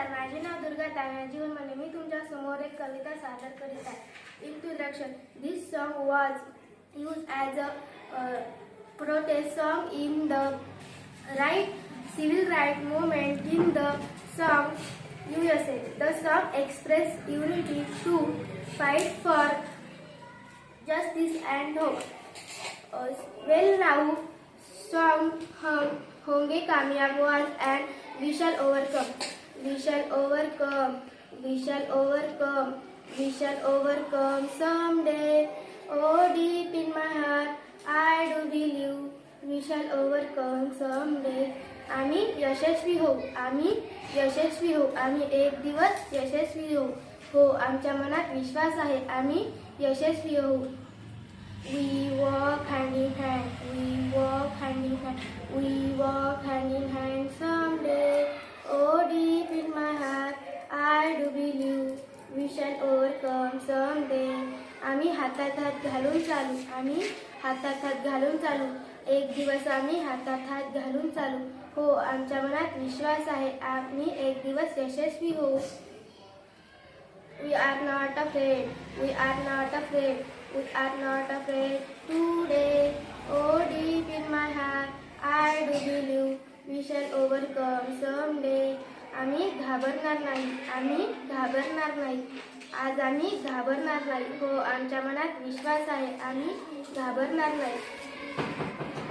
नमस्कार. माझे नाव दुर्गा तानाजी जीवन मी तुमच्यासमोर एक कविता सादर करीत आहे. Introduction this song was use as a protest song in the right civil right movement in the song U S A the song express unity to fight for justice and hope well now song हम होंगे कामयाब one and we shall overcome we shall overcome we shall overcome we shall overcome someday O deep in my heart I do believe we shall overcome someday आम्ही यशस्वी हो आम्ही यशस्वी हो आम्ही एक दिवस यशस्वी हो हो आमच्या मनात विश्वास आहे. आम्ही यशस्वी हो we walk hand in hand we walk hand in hand we walk hand in hand someday. Oh, deep in my heart, I do believe we shall overcome someday. आम्ही हातात हात घालून चालू आम्ही हातात हात घालून चालू एक दिवस आम्ही हातात हात घालून चालू हो आमच्या मनात विश्वास आहे आम्ही एक दिवस यशस्वी होऊ We are not afraid. We are not afraid. We are not afraid today. We shall overcome someday आम्ही घाबरणार नाही. आम्ही घाबरणार नाही. आज आम्ही घाबरणार नाही. हो आमच्या मनात विश्वास आहे. आम्ही घाबरणार नाही.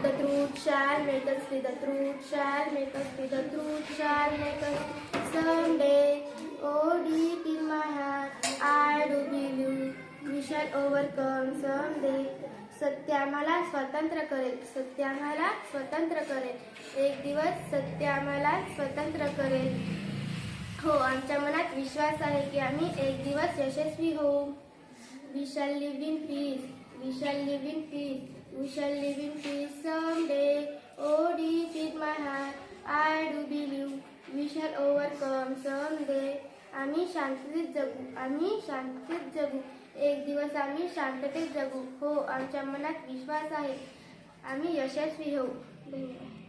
दत्रुत शाल मेक असते दत्रुत शाल मेक असते दत्रुत शाल मेक असते सम डे सहन सहन दे. सत्या मला स्वतंत्र करेल. सत्या मला स्वतंत्र करेल. एक दिवस सत्या मला स्वतंत्र करेल. हो आमच्या मनात विश्वास आहे की आम्ही एक दिवस यशस्वी होऊ. We shall live in peace we shall live in peace we shall live in peace someday O deep my heart I do believe we shall overcome someday आम्ही शांततेत जगू. आम्ही शांततेत जगू. एक दिवस आम्ही शांततेत जगू. हो आमच्या मनात विश्वास आहे. आम्ही यशस्वी होऊ. धन्यवाद.